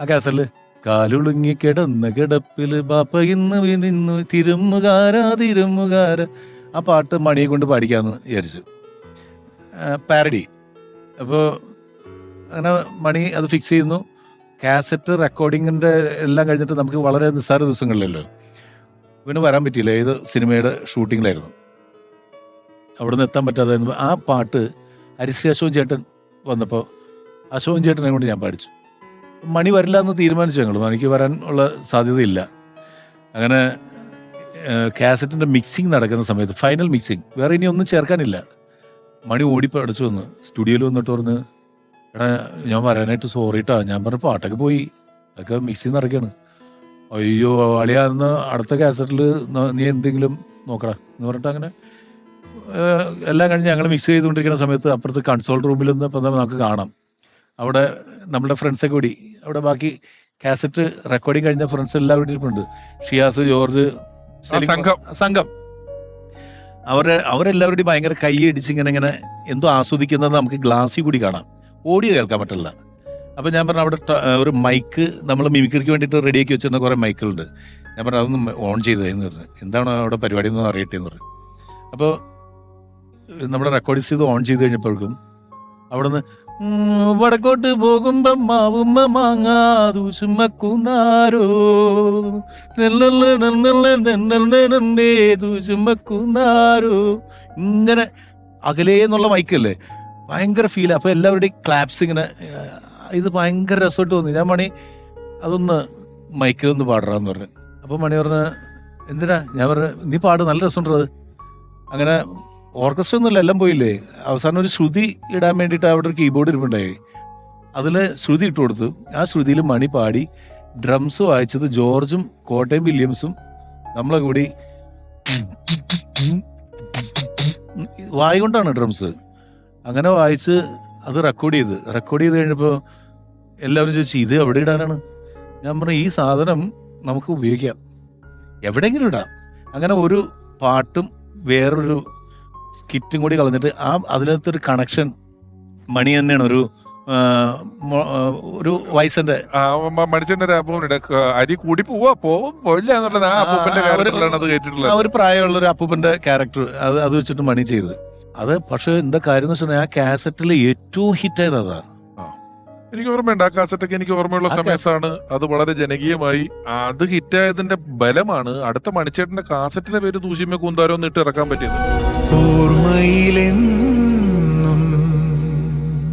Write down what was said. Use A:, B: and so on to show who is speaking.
A: ആ കാസൽ കാലുളുങ്ങി കിടന്ന കിടപ്പിൽ ബാപ്പ ഇന്ന് വിനിന്നു തിരുമുകാര തിരുമുകാര. ആ പാട്ട് മണിയെ കൊണ്ട് പാടിക്കാന്ന് വിചാരിച്ചു. പാരഡി. അപ്പോൾ അങ്ങനെ മണി അത് ഫിക്സ് ചെയ്യുന്നു. കാസറ്റ് റെക്കോർഡിങ്ങിന്റെ എല്ലാം കഴിഞ്ഞിട്ട് നമുക്ക് വളരെ നിസ്സാര ദിവസങ്ങളിലല്ലോ. ഇവന് വരാൻ പറ്റിയില്ല. ഏത് സിനിമയുടെ ഷൂട്ടിങ്ങിലായിരുന്നു. അവിടെ നിന്ന് എത്താൻ പറ്റാതെ ആ പാട്ട് അരിശി അശോകൻ ചേട്ടൻ വന്നപ്പോൾ അശോകൻ ചേട്ടനെ കൊണ്ട് ഞാൻ പാടിച്ചു. മണി വരില്ല എന്ന് തീരുമാനിച്ചു ഞങ്ങൾ മണിക്ക് വരാൻ ഉള്ള സാധ്യതയില്ല. അങ്ങനെ കാസറ്റിന്റെ മിക്സിങ് നടക്കുന്ന സമയത്ത് ഫൈനൽ മിക്സിങ് വേറെ ഇനി ഒന്നും ചേർക്കാനില്ല. മണി ഓടിപ്പോൾ അടച്ചു വന്ന് സ്റ്റുഡിയോയിൽ വന്നിട്ട് പറഞ്ഞ് എടാ ഞാൻ വരാനായിട്ട് സോറി ട്ടാ ഞാൻ പറഞ്ഞ പാട്ടൊക്കെ പോയി അതൊക്കെ മിക്സിങ് നടക്കുകയാണ് അയ്യോ അളിയാന്ന് അടുത്ത കാസറ്റിൽ നീ എന്തെങ്കിലും നോക്കടാ എന്ന് പറഞ്ഞിട്ട് അങ്ങനെ എല്ലാം കഴിഞ്ഞ് ഞങ്ങൾ മിക്സ് ചെയ്തുകൊണ്ടിരിക്കുന്ന സമയത്ത് അപ്പുറത്ത് കൺസോൾ റൂമിൽ നിന്ന് ഇപ്പം നമുക്ക് കാണാം. അവിടെ നമ്മുടെ ഫ്രണ്ട്സൊക്കെ കൂടി അവിടെ ബാക്കി കാസറ്റ് റെക്കോർഡിങ് കഴിഞ്ഞ ഫ്രണ്ട്സ് എല്ലാവരും ഇരിപ്പുണ്ട്. ഷിയാസ് ജോർജ്
B: സംഘം.
A: സംഘം. അവരെ അവരെല്ലാവരുടെയും ഭയങ്കര കൈയടിച്ച് ഇങ്ങനെ ഇങ്ങനെ എന്തോ ആസ്വദിക്കുന്നത് നമുക്ക് ഗ്ലാസ്സിൽ കൂടി കാണാം. ഓഡിയോ കേൾക്കാൻ പറ്റില്ല. അപ്പം ഞാൻ പറഞ്ഞു അവിടെ ഒരു മൈക്ക് നമ്മൾ മിമിക്രിക്ക് വേണ്ടിയിട്ട് റെഡിയാക്കി വെച്ചിരുന്ന കുറേ മൈക്കുകളുണ്ട് ഞാൻ പറഞ്ഞു അതൊന്ന് ഓൺ ചെയ്തതെന്ന് പറഞ്ഞു. എന്താണ് അവിടെ പരിപാടി എന്ന് അറിയട്ടെ എന്ന് പറഞ്ഞു. അപ്പോൾ നമ്മുടെ റെക്കോർഡ് ചെയ്ത് ഓൺ ചെയ്ത് കഴിഞ്ഞപ്പോഴേക്കും അവിടെ നിന്ന് വടക്കോട്ട് പോകുമ്പം മാവുമ്മ മാങ്ങാതു ദൂഷുമ്മക്കുന്നാരോ നെല്ലല്ല നെല്ലല്ല നെല്ലല്ല നെല്ലേ ദൂഷുമ്മക്കുന്നാരോ ഇങ്ങനെ അകലേ എന്നുള്ള മൈക്കല്ലേ? ഭയങ്കര ഫീൽ അപ്പോൾ എല്ലാവരുടെയും ക്ലാപ്സ് ഇങ്ങനെ ഇത് ഭയങ്കര രസമായിട്ട് തോന്നി. ഞാൻ മണി അതൊന്ന് മൈക്കിലൊന്ന് പാടറാന്ന് പറഞ്ഞു. അപ്പോൾ മണി പറഞ്ഞ് എന്തിനാ? ഞാൻ പറഞ്ഞു നീ പാട് നല്ല രസമുണ്ടത് അങ്ങനെ ഓർക്കസ്ട്ര ഒന്നുമില്ല എല്ലാം പോയില്ലേ? അവസാനം ഒരു ശ്രുതി ഇടാൻ വേണ്ടിയിട്ട് അവിടെ ഒരു കീബോർഡ് ഇരിപ്പുണ്ടായി. അതിൽ ശ്രുതി ഇട്ട് കൊടുത്തു. ആ ശ്രുതിയിൽ മണി പാടി ഡ്രംസ് വായിച്ചത് ജോർജും കോട്ടയം വില്യംസും നമ്മളെ കൂടി വായ കൊണ്ടാണ് ഡ്രംസ് അങ്ങനെ വായിച്ച് അത് റെക്കോർഡ് ചെയ്ത്. റെക്കോർഡ് ചെയ്ത് കഴിഞ്ഞപ്പോൾ എല്ലാവരും ചോദിച്ചു ഇത് എവിടെ ഇടാനാണ്? ഞാൻ പറഞ്ഞു ഈ സാധനം നമുക്ക് ഉപയോഗിക്കാം. എവിടെയെങ്കിലും ഇടാം. അങ്ങനെ ഒരു പാട്ടും വേറൊരു സ്കിറ്റും കൂടി കളഞ്ഞിട്ട് ആ അതിനകത്തൊരു കണക്ഷൻ മണി തന്നെയാണ് ഒരു ഒരു വയസ്സിന്റെ.
B: ഒരു അപ്പൂപ്പനുണ്ട് അരി കൂടി പോവാ പോവും പോയില്ല എന്നുള്ളത് ആ അപ്പൂപ്പന്റെ
A: ആ
B: കേട്ടിട്ടുള്ളത്.
A: ഒരു പ്രായമുള്ള ഒരു അപ്പൂപ്പന്റെ ക്യാരക്ടർ അത് അത് വെച്ചിട്ട് മണി ചെയ്ത്. അത് പക്ഷെ എന്താ കാര്യം എന്ന് വെച്ചാൽ ആ കാസറ്റിൽ ഏറ്റവും ഹിറ്റ് ആയത് അതാ.
B: എനിക്ക് ഓർമ്മയുണ്ട് ആ കാസറ്റൊക്കെ എനിക്ക് ഓർമ്മയുള്ള സമയത്താണ് അത് വളരെ ജനകീയമായി. അത് ഹിറ്റായതിന്റെ ബലമാണ് അടുത്ത മണിച്ചേട്ടന്റെ കാസറ്റിന്റെ പേര് ദൂഷിമ കൂന്താരോ എന്നിട്ട് ഇറക്കാൻ പറ്റിയത്.
C: ഓർമ്മയിലെന്നും